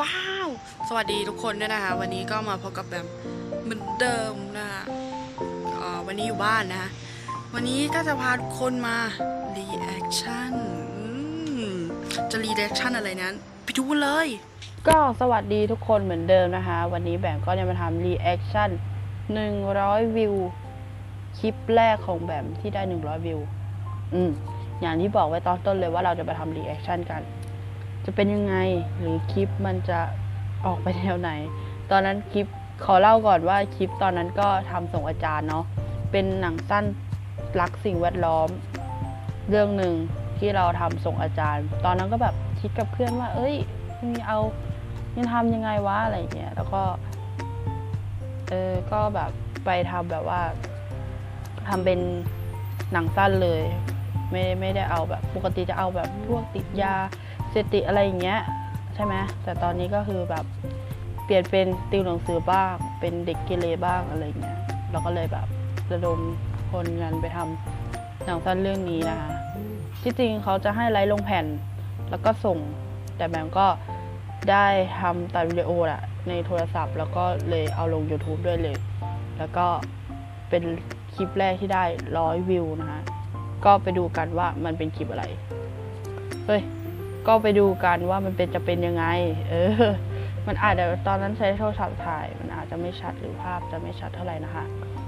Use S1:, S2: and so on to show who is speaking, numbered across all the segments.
S1: ว้าว สวัสดีทุกคนด้วยนะคะ วันนี้ก็มาพบกับแบมเหมือนเดิมนะคะวันนี้อยู่บ้านนะวันนี้ก็จะพาทุกคนมารีแอคชั่นจะรีแอคชั่นอะไรนั้นไปดูเลย
S2: ก็สวัสดีทุกคนเหมือนเดิมนะคะ วันนี้แบมก็จะมาทำรีแอคชั่น100 วิว คลิปแรกของแบมที่ได้ 100 วิว อืมอย่างที่บอกไว้ตอนต้นเลยว่าเราจะมาทำรีแอคชั่นกัน จะเป็นยังไงหรือคลิปมันจะออกไปแนวไหน ตอนนั้นคลิปขอเล่าก่อนว่าคลิปตอนนั้นก็ทำส่งอาจารย์เนาะเป็นหนังสั้นรักสิ่งแวดล้อม เรื่องหนึ่งที่เราทำส่งอาจารย์ ตอนนั้นก็แบบคิดกับเพื่อนว่า เอ้ยมีเอายังทำยังไงวะอะไรเงี้ยแล้วก็เออก็แบบไปทำแบบว่าทำเป็นหนังสั้นเลย ไม่ไม่ได้เอาแบบ ปกติจะเอาแบบพวกติดยา เสติอะไรอย่างเงี้ยใช่ไหมแต่ตอนนี้ก็คือแบบเปลี่ยนเป็นติวหนังสือบ้าง เป็นเด็กเกเรบ้างอะไรเงี้ยเราก็เลยแบบระดมคนงานไปทำหนังสั้นเรื่องนี้นะคะที่จริงเขาจะให้ไลฟ์ลงแผ่นแล้วก็ส่ง แต่แบมก็ได้ทำตัดวิดีโอแหละในโทรศัพท์ แล้วก็เลยเอาลง YouTube ด้วยเลย แล้วก็เป็นคลิปแรกที่ได้ร้อยวิวนะคะก็ไปดูกันว่ามันเป็นคลิปอะไร เฮ้ย ก็ไปดูกันว่ามันเป็นจะเป็นยังไง เออ มันอาจจะตอนนั้นใช้โทรศัพท์ถ่าย มันอาจจะไม่ชัดหรือภาพจะไม่ชัดเท่าไหร่นะคะ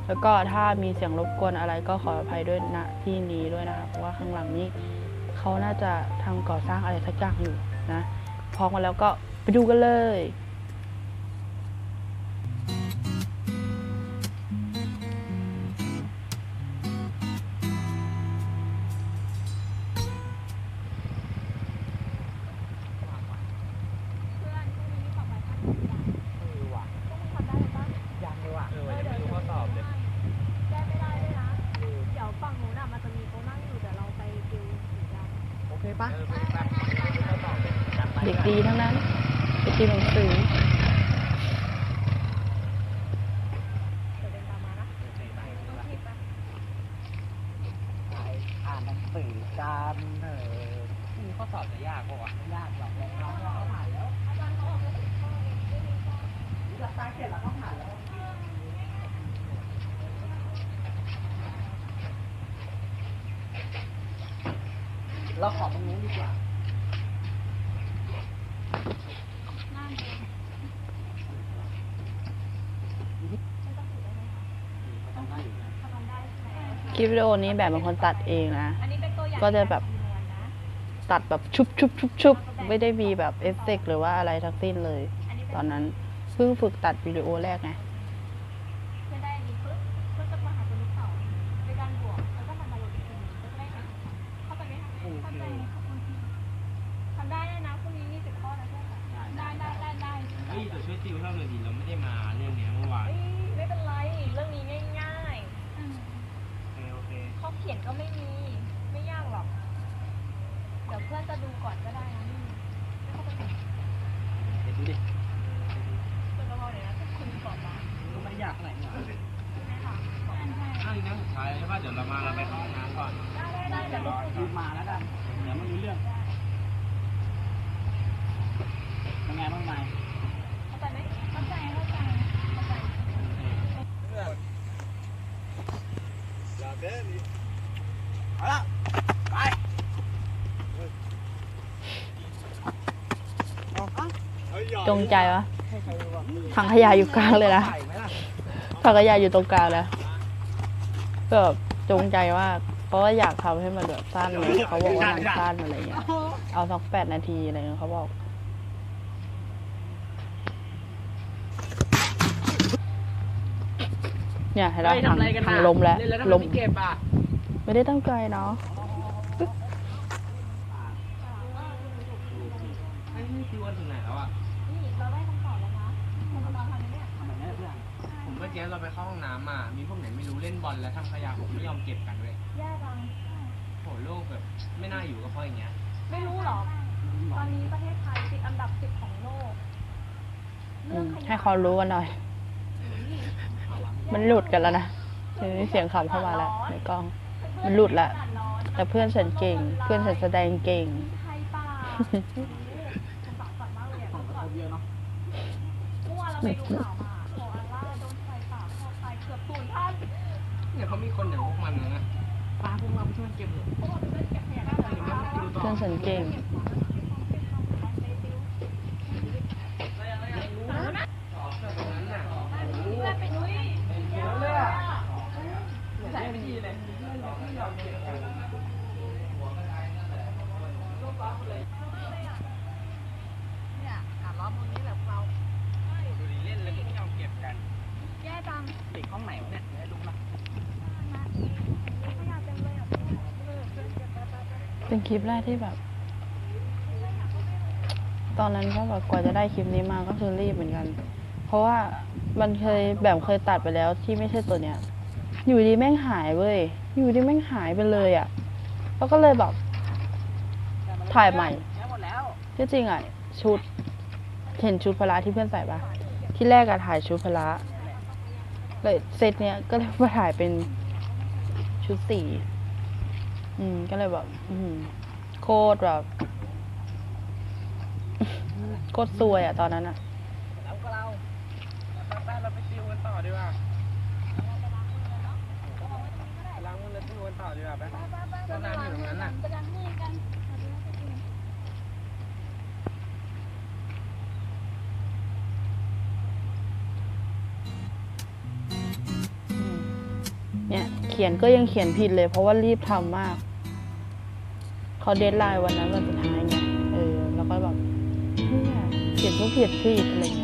S2: แล้วก็ถ้ามีเสียงรบกวนอะไรก็ขออภัยด้วยณที่นี้ด้วยนะคะ เพราะว่าข้างหลังนี้เขาน่าจะทำก่อสร้างอะไรสักอย่างอยู่นะพร้อมมาแล้วก็ไปดูกันเลย
S3: พิม
S2: พ์หนังสือ
S4: อ่า
S3: นหนังสือกันเออข้อสอบจะยากปะวะไม่ยากหรอกลองเอาเราผ่านแล้วหลักการเสร็จแล้วก็ผ่านแล้วเราขอตรงนู้นดีกว่า
S2: คลิปวิดีโอนี้แบบเป็นคนตัดเองนะ
S4: อันนี้เป็นตัวอย่าง
S2: ก็จะแบบ
S4: คำนวณนะ
S2: ตัดแบบชุบชุบชุบชุบไม่ได้มีแบบเอฟเฟกต์หรือว่าอะไรทั้งสิ้นเลย
S4: อันนี้
S2: ต
S4: เป็
S2: อนนนั้นเพิ่งฝึกตัดวิดีโอแรกไง
S4: เดี๋ยวเพื่อนจะดูก่อนก็ได้นะนี่ไม่เข้าใจ
S5: เดี๋ยวดูดิ
S4: เป็นระวังเลยนะถ้าคุณสอบมา
S5: ก็ไม่ยากเท่าไหร่นี่หว่า
S4: ใช่ค่ะสอบได้
S5: อ้าวอีกนะสุดท้ายใช่ป่ะเดี๋ยวเรามาเราไปเข้าห้องน้ำก่อน
S4: ได้ได้เดี๋ยวเรา
S3: รีบมาแล้วกันเดี๋ยวไม่รู้เรื่องเป็นไงบ้างนาย
S4: เข้าใจไหมเข้าใจเข้าใจเข้าใจ
S3: เอาละไป
S2: จงใจวะ
S3: ให้ใครรู้ว่า
S2: ถังขยะอยู่กลางเลยนะ
S3: ใส่ไหมล่ะ
S2: ถังขยะอยู่ตรงกลางนะก็แบบจงใจมากเพราะว่าอยากทำให้มันแบบสั้นเลยเขาบอกว่าหนังสั้นอะไรเงี้ยเอาสักแปดนาทีอะไรเงี้ยเขาบอกเนี่ยเห็นไหมถังถังลมแล้ว
S3: เล่นแล้วทำไม
S2: ลม
S3: ไม่เก็บอะ
S2: ไม่ได้ตั้งใจเนาะ
S5: ไอ้นี่ติวกันถึงไหนแล้วอะ กี้เราไปเข้าห้องน้ำมา มีพวกไหนไม่รู้เล่นบอลแล้วทำขยะผมไม่ยอมเก็บกันด้วย
S4: แย่จัง
S5: โหโลกแบบไม่น่าอยู่ก็เพราะอย่างเงี้ย
S4: ไม่รู้หรอ ตอนนี้ประเทศไทยติดอันดับสิบของโลก
S2: อืมให้เขารู้กันหน่อย มันหลุดกันแล้วนะเดี๋ยวนี้เสียงขำเข้ามาแล้วในกล้อง มันหลุดละ แต่เพื่อนฉันเก่ง เพื่อนฉันแสดงเก่ง
S4: ไทยเปล่าสงสารสัตว์มากเลยอะ
S3: สองคนเยอะเนาะ
S4: เมื่อวานเราไปดูข่าวมาโคอาล่าโดนไฟป่าคอกตายเกือบศูนย์ท่าน
S5: เนี่ยเขามีคนอย่างพวกมันนะนะ
S3: ปลาพวกเราไปช่วยเก็บเถอะ
S4: เขาบอกจะเก็บขยะได้เลยนะ
S3: ดูต่อ
S2: เพื่อนฉันเก่ง
S5: ตรงนั้นน่ะ
S4: เพื่อนไปนุ้ย
S3: เยอะเลยอะใส่ไม่ดีเลย
S4: เนี่ยการล้อมตรงนี้แหละเรา
S5: ดูดิเล่นแล้วก็ไม่ยอมเก็บกัน
S4: แย่จัง
S3: เด็กห้องไหนวะเนี่ยเดี๋ยวให้ลุกนะ
S4: ขยะเต็มเลยอะเพื่อนเพื่อนเก็บไปไปไป
S2: เป็นคลิปแรกที่แบบ ตอนนั้นก็แบบกว่าจะได้คลิปนี้มาก็คือรีบเหมือนกัน เพราะว่ามันเคยแบบเคยตัดไปแล้วที่ไม่ใช่ตัวเนี้ย อยู่ดีแม่งหายเว้ย อยู่ดีแม่งหายไปเลยอะ่ะ แล้วก็เลยแบบ ถ่ายใหม่ ที่จริงอะ ชุด เห็นชุดพละที่เพื่อนใส่ปะที่แรกอะถ่ายชุดพละเลยเซตเนี้ยก็เลยมาถ่ายเป็นชุดสี่ อืม ก็เลยแบบอืมโคตรแบบ โคตรซวยอะตอนนั้นอะ
S3: แล้วก็เรา
S5: ไปเราไปติวกันต่อดีกว่าล้างมือแล้วติวกันต่อดีกว่าไปต้นน้ำอยู่ตรงนั้นน่ะ
S2: เขียนก็ยังเขียนผิดเลย เพราะว่ารีบทำมากเขาเดทไลน์วันนั้นวันสุดท้ายไงเออแล้วก็แบบเนี่ยเขียนทุกผิดผิดอะไรเงี้ย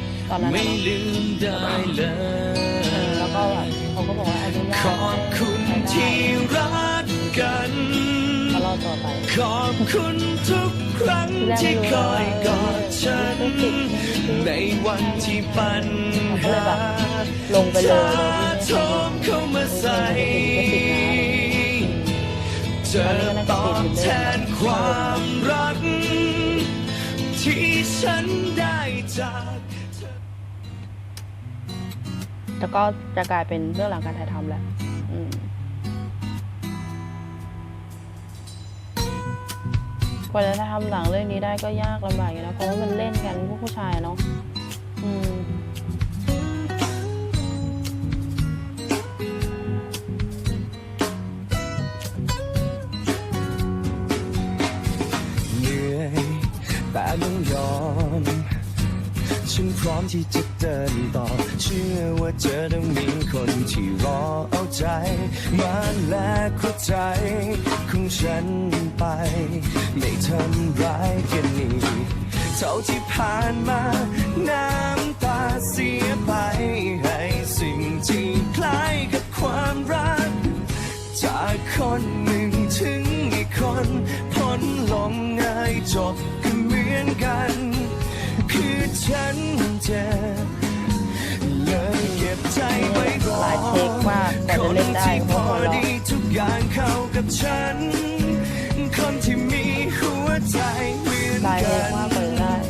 S2: ตอนนั้น
S6: ไม่ลืมได้เล
S2: เออแล้วก็แบบเขาก็บอกว่าอนุญาต
S6: ขอบคุณที่รักกัน
S2: รอต่อไป
S6: ขอบคุณทุกครั้งที่คอยกอดฉัน ในวันที่ปัญหา
S2: ลงไปเลย
S6: โทมเข้ามาใส่จะตอบแทนความรัก ที่ฉันได้จาก
S2: แล้วก็จะกลายเป็นเรื่องหลังการถ่ายทำแหละกว่าจะทำหนังเรื่องนี้ได้ก็ยากลำบากอยู่นะเพราะว่ามันเล่นกันพวกผู้ชายเนาะอืม
S6: เหนื่อยแต่ต้องยอม ฉันพร้อมที่จะเดินต่อ เชื่อว่าเจอต้องมีคนที่รอเอาใจ มาแลกหัวใจของฉันไป ไม่ทำร้ายกันอีกเท่าที่ผ่านมา น้ำตาเสียไป ให้สิ่งที่คล้ายกับความรัก จากคนหนึ่งถึงอีกคนพ้นลงง่ายจบก็เหมือนกัน คือฉันเจ็บเลยเก็บใจไว้ก่อน
S2: หลายเทคมากกว่จะเล่นได้เพราะ
S6: อ
S2: หัวเราะ
S6: ดีทุกอย่างเข้ากับฉัน คนที่มีหัวใจเหมือนกัน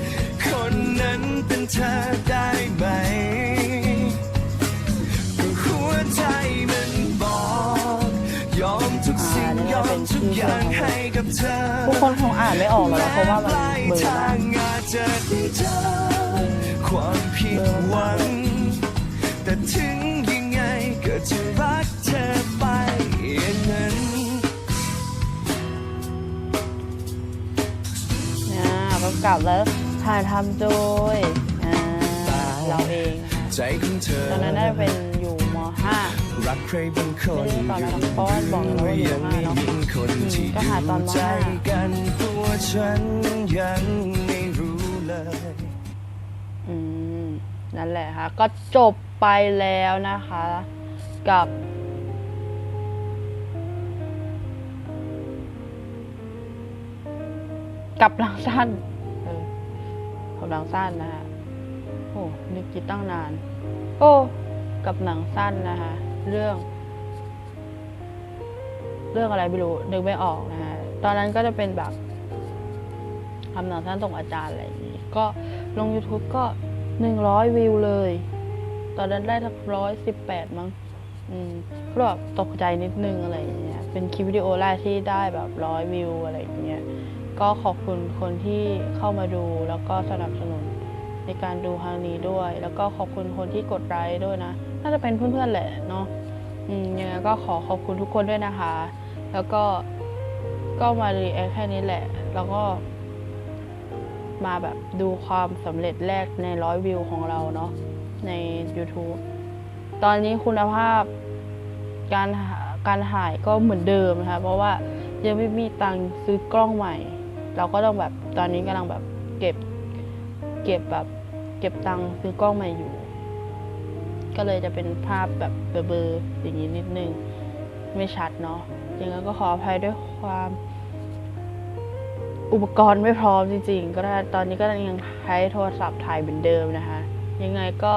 S6: คนนั้นเป็นเธอได้ไหมหัวใจมันบอกยอมทุกสิ่งยอมทุก
S2: อ
S6: ย่างให้กับเธอ
S2: ทุกคนคงอ่านไม่ออกหรอกเพราะว่ามันเบลอ
S6: มา
S2: ก
S6: งอ จจะได้เจอความผิดหวัง แต่ถึงยังไงก็จะรักเธอไปอย่างนั้น
S2: อ่าประกลับแล้วถ่ายทำโดยอ่าเราเองนะคะ
S6: ใจของเธอ
S2: ตอนนั้นได้เป็นอยู่ม .5
S6: รักใครบางคน
S2: ไม่ได้ตอนนั้น
S6: อยู่
S2: เพราะว่าบอกแล้วว่าอยู่
S6: ยัง
S2: มห้า
S6: ไม่
S2: เนอะ
S6: มีคนที่
S2: อืมก็
S6: ดู
S2: หาตอนม
S6: ใจ
S2: ห้า
S6: กันตัวฉันยัง
S2: นั่นแหละค่ะ ก็จบไปแล้วนะคะ กับ กับหนังสั้นเออกับหนังสั้นนะฮะโอ้นึกคิดตั้งนาน โอ้กับหนังสั้นนะคะ เรื่อง เรื่องอะไรไม่รู้นึกไม่ออกนะฮะตอนนั้นก็จะเป็นแบบทำหนังสั้นส่งอาจารย์อะไรอย่างนี้ ก็ลง YouTube ก็หนึ่งร้อยวิวเลย ตอนนั้นได้ทักร้อยสิบแปดมั้งอืมก็แบบตกใจนิดนึงอะไรอย่างเงี้ยเป็นคลิปวิดีโอแรกที่ได้แบบร้อยวิวอะไรอย่างเงี้ยก็ขอบคุณคนที่เข้ามาดูแล้วก็สนับสนุนในการดูครั้งนี้ด้วย แล้วก็ขอบคุณคนที่กดไลค์ด้วยนะ น่าจะเป็นเพื่อนๆแหละเนาะอืมยังไงก็ขอขอบคุณทุกคนด้วยนะคะ แล้วก็ก็มารีแอคแค่นี้แหละ แล้วก็ มาแบบดูความสำเร็จแรกในร้อยวิวของเราเนาะใน YouTube ตอนนี้คุณภาพการการถ่ายก็เหมือนเดิมนะคะเพราะว่ายังไม่มีตังค์ซื้อกล้องใหม่ เราก็ต้องแบบตอนนี้กำลังแบบเก็บเก็บแบบเก็บตังค์ซื้อกล้องใหม่อยู่ ก็เลยจะเป็นภาพแบบเบลอๆอย่างนี้นิดนึง ไม่ชัดเนาะยังไงก็ขออภัยด้วยความ อุปกรณ์ไม่พร้อมจริง ๆ ก็ได้ตอนนี้ก็ยังใช้โทรศัพท์ถ่ายเหมือนเดิมนะคะ ยังไงก็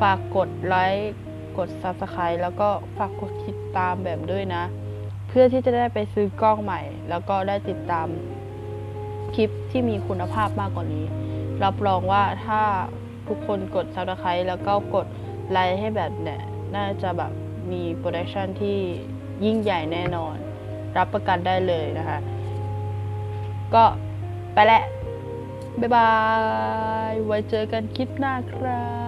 S2: ฝากกดไลค์กด Subscribe แล้วก็ฝากกดติดตามแบบด้วยนะ เพื่อที่จะได้ไปซื้อกล้องใหม่ แล้วก็ได้ติดตามคลิปที่มีคุณภาพมากกว่านี้ รับรองว่าถ้าทุกคนกด Subscribe แล้วก็กดไลค์ให้แบบเนี่ยน่าจะแบบมีโปรดักชันที่ยิ่งใหญ่แน่นอน รับประกันได้เลยนะคะ ก็ไปแล้วบ๊ายบาย ไว้เจอกันคลิปหน้าครับ